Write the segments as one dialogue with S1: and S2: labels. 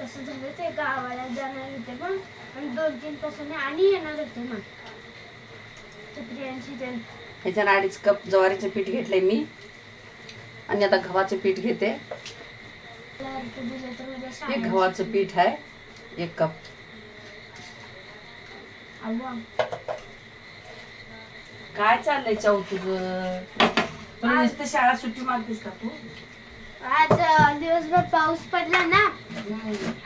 S1: तसं झालं ते गावाला जाणार होते पण आणि दोन तीन तासाने आणि येणार होते मग. ते प्रियांशी ते
S2: ह्याच्यानं अडीच कप ज्वारीचं पीठ घेतलंय मी. आणि आता गव्हाचं पीठ घेते.
S1: अर्थ दिलं तर उद्या
S2: हे
S1: शाळेत
S2: गव्हाचं पीठ आहे एक कप.
S1: अव्वा.
S2: काय चाललंय चौ तुझं? तुला नुसतं शाळा सुट्टी मागतेस का तू?
S1: आज अं, दिवसभर पाऊस पडला ना?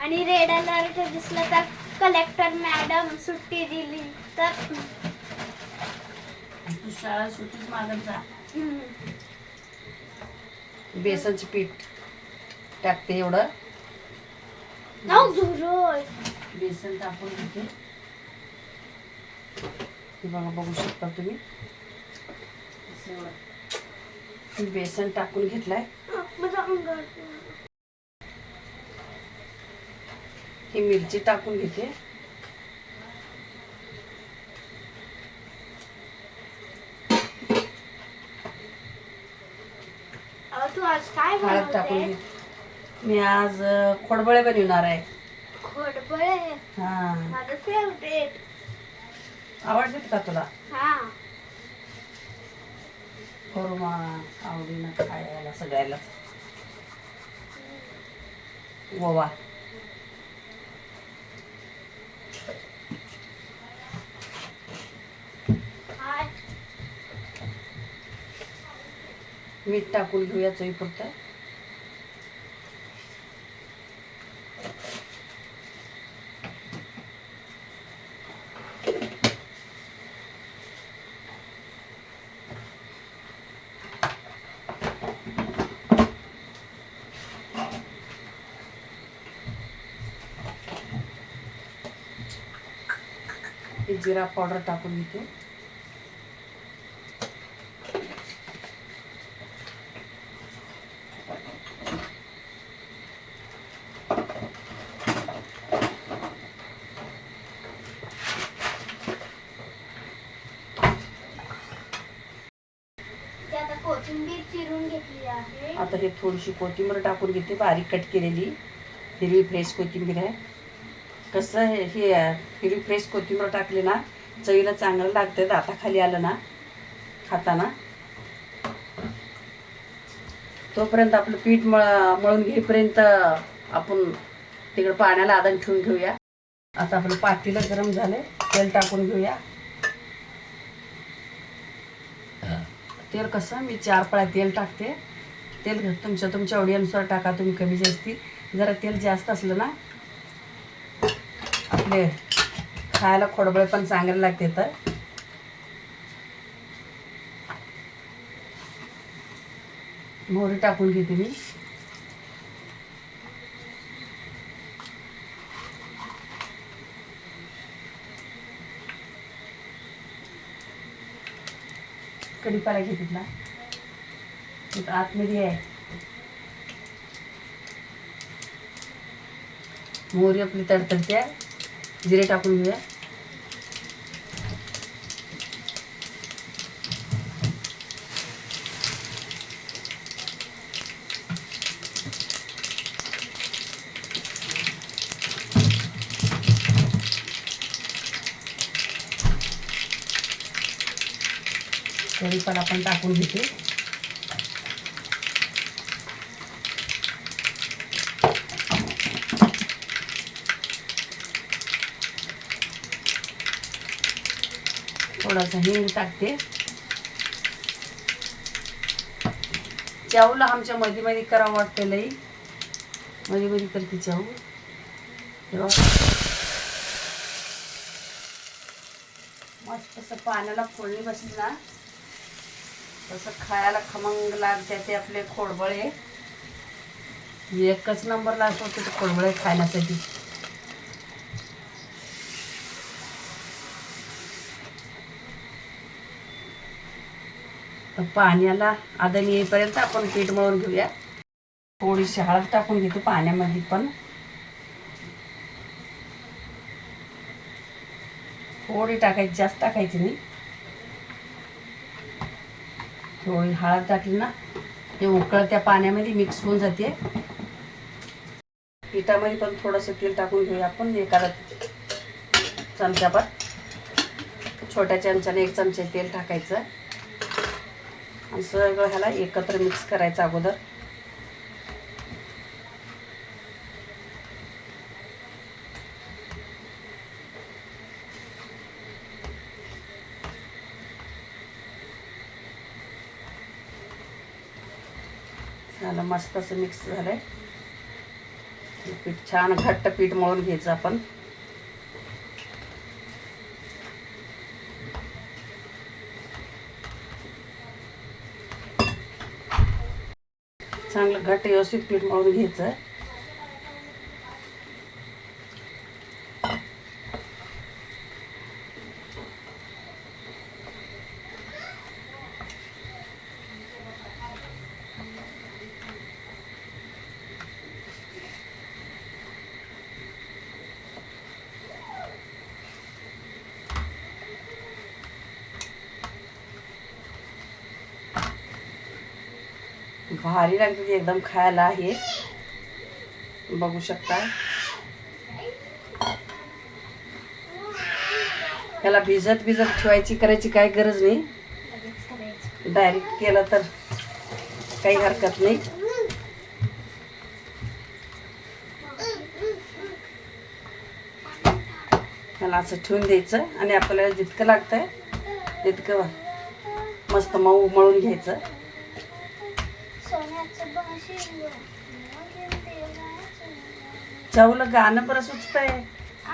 S1: आणि रेड अलर्ट दिसला तर कलेक्टर मॅडम सुट्टी दिली तर
S2: तू शाळा सुट्टीच मागत जा.
S1: हम्म.
S2: बेसनचं पीठ टाकते एवढं.
S1: जाऊ.
S2: बेसन टाकून घेते. हे बघा बघू शकता तुम्ही. असं बेसन टाकून घेतलाय. ही मिरची टाकून घेते.
S1: अहो, तू आज काय
S2: हळद टाकून घे. मी आज खोडबळे बनवणार आहे.
S1: खोडबळे?
S2: हा.
S1: माझं फेवरेट
S2: आवडतात का तुला?
S1: हा.
S2: करू मग आवडीनं खायला सगळ्यालाच. गोवा.
S1: हाय.
S2: मीठ टाकून घेऊया चवीपुरतं. हे जिरा पावडर टाकून घेते
S1: ते आता
S2: हे थोडीशी कोथिंबीर टाकून घेते बारीक कट केलेली हिरवी फ्रेश कोथिंबीर आहे कसं हे हे हिरवी फ्रेश कोथिंबीर टाकली ना चवीला चांगलं लागतं दाताखाली आलं ना खाताना. तोपर्यंत आपलं पीठ मळ मळून घेईपर्यंत आपण तिकडं पाण्याला आदन ठेवून घेऊया. आता आपलं पातीला गरम झालं तेल टाकून घेऊया. तेल कसं? मी चार पळ्या तेल टाकते. तेल तुमच्या तुमच्या आवडीनुसार टाका तुम्ही कमी जास्ती. जरा तेल जास्त असलं ना आपले खायला खोडबळे पण चांगले लागते तर. मोहरी टाकून घेते मी. कढीपाला घेते ना आतमध्ये आहे. मोहरी आपली तडतडते. जिरे टाकून घेऊया. कढीपाला पण टाकून घेते थोडासा हिंग टाकते. चाऊला आमच्या मध्ये मध्ये करावं वाटतं लई. मध्ये मध्ये करते चाऊ. तेव्हा मस्त असं पाण्याला फोडणी बसली ना. तसं खायला खमंग लागते ते आपले खोडबळे. एकच नंबरला असं ते खोडबळे खाण्यासाठी. तर पाण्याला आदन येईपर्यंत आपण पीठ मळून घेऊया. थोडीशी हळद टाकून घेतो पाण्यामध्ये पण. थोडी टाकायची जास्त टाकायची नाही. थोडी हळद टाकली ना ते उकळत्या पाण्यामध्ये मिक्स होऊन जाते. पिठामध्ये पण थोडंसं तेल टाकून घेऊया आपण एखादा चमच्याभर छोट्या चमच्याने एक चमचे तेल टाकायचं. आणि सगळं ह्याला एकत्र मिक्स करायचं अगोदर. झालं मस्त असं मिक्स झालंय. पीठ छान घट्ट पीठ मळून घ्यायचं आपण. चांगलं घट्ट व्यवस्थित पीठ मळून घ्यायचं. भारी लागते ती एकदम खायला आहे. बघू शकता. त्याला भिजत भिजत ठेवायची करायची काही गरज नाही. डायरेक्ट केलं तर काही हरकत नाही. त्याला असं ठेवून द्यायचं आणि आपल्याला जितकं लागतंय तितकं मस्त मऊ मळून घ्यायचं. चवलं गाणं बरं सुचतंय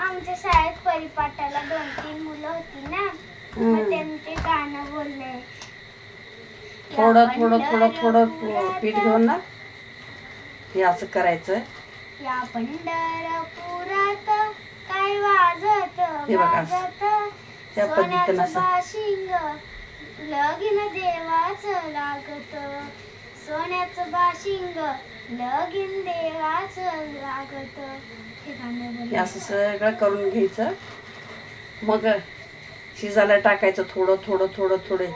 S1: आमच्या शाळेत परिपाठाला दोन तीन मुलं होती ना. मग त्यांनी ते गाणं बोलले.
S2: थोडं थोडं थोडं थोडं पीठ घेऊन ना. हे असं करायचं
S1: या पंढरपुरात काय वाजत
S2: हे बघा.
S1: वाजत.
S2: त्या पद्धतीनं
S1: सोन्याचं. बाशिंग लगीन देवाचं लागत. सोन्याचं बाशिंग लगीन देवाचं लागत हे गाणं
S2: हे. असं सगळं करून घ्यायचं मग शिजायला टाकायचं थोडं थोडं थोडं थोडे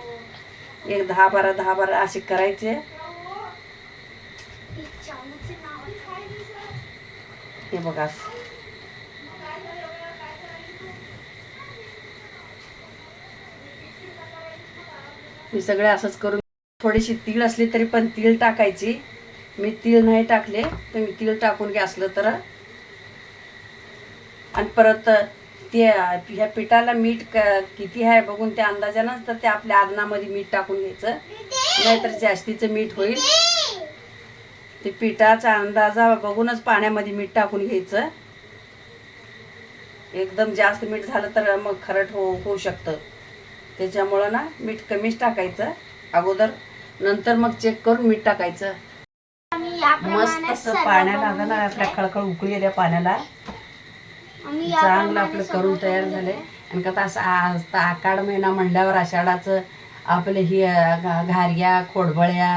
S2: एक दहा बारा दहा बारा असे करायचे
S1: चाऊचं नाव काय?
S2: हे बघा असं. मी सगळे असंच करून थोडीशी तीळ असली तरी पण तीळ टाकायची. मी तीळ नाही टाकले तर मी तीळ टाकून घ्या असलं तर. आणि परत ते ह्या पिठाला मीठ क- किती आहे बघून त्या अंदाजानं तर ते आपल्या आदनामध्ये मीठ टाकून घ्यायचं. नाहीतर जास्तीचं मीठ होईल. ते पिठाचा अंदाजा बघूनच पाण्यामध्ये मीठ टाकून घ्यायचं. एकदम जास्त मीठ झालं तर मग खरट हो होऊ शकतं. त्याच्यामुळं ना मीठ कमीच टाकायचं. अगोदर नंतर मग चेक करून मीठ टाकायचं. मस्त असं पाण्याला आता ना आपल्या. खळखळ उकळलेल्या पाण्याला. चांगलं आपलं करून तयार
S1: घेतलंय.
S2: आणि का असं तर आषाढ महिना म्हणल्यावर आषाढाचं आपलं ही घारग्या खोडबळ्या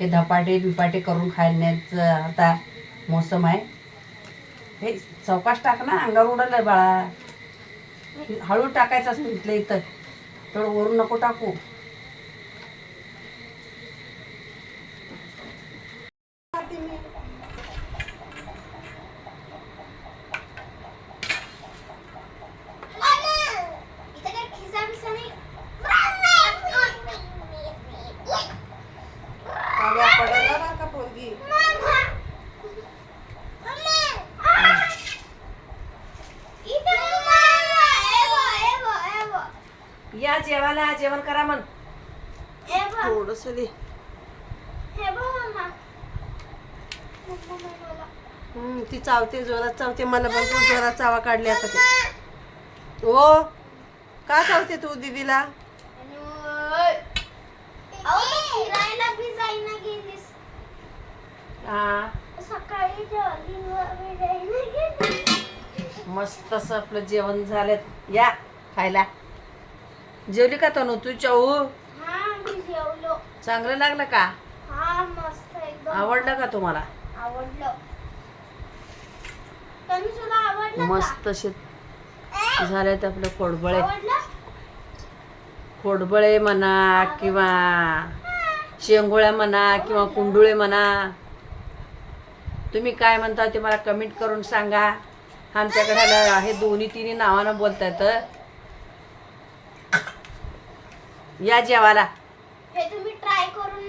S2: हे धपाटे बिपाटे करून खाण्याचं आता मोसम आहे. हे चौकाश टाक ना अंगावर उडलंय बाळा. हळू टाकायचं असतं इथलं इथं. थोडं वरून नको टाकू.
S1: इथं काय
S2: या जेवायला जेवण करा म्हण. थोडस दे
S1: हे बघ मम्मा. मम्मा नाही बोला.
S3: हम्म, ती चावते जोरात चावते. मला तू जोरात चावा काढली आता ते. हो का चावते तू दीदीला.
S2: मस्त असं आपलं जेवण झालं. या खायला. जेवली का तनू? तू चऊ
S1: हा
S2: चांगलं लागलं का?
S1: हा मस्त एकदम.
S2: आवडलं का तुम्हाला?
S1: आवडलं?
S2: मस्त असे झालेत आपलं खोडबळे. खोडबळे म्हणा किंवा शेंगोळ्या म्हणा किंवा कुंडुळे म्हणा. तुम्ही काय म्हणता ते मला कमेंट करून सांगा. आमच्याकडे आहे दोन्ही तिन्ही नावानं बोलता येतं या जेवायला.
S1: हे तुम्ही ट्राय करून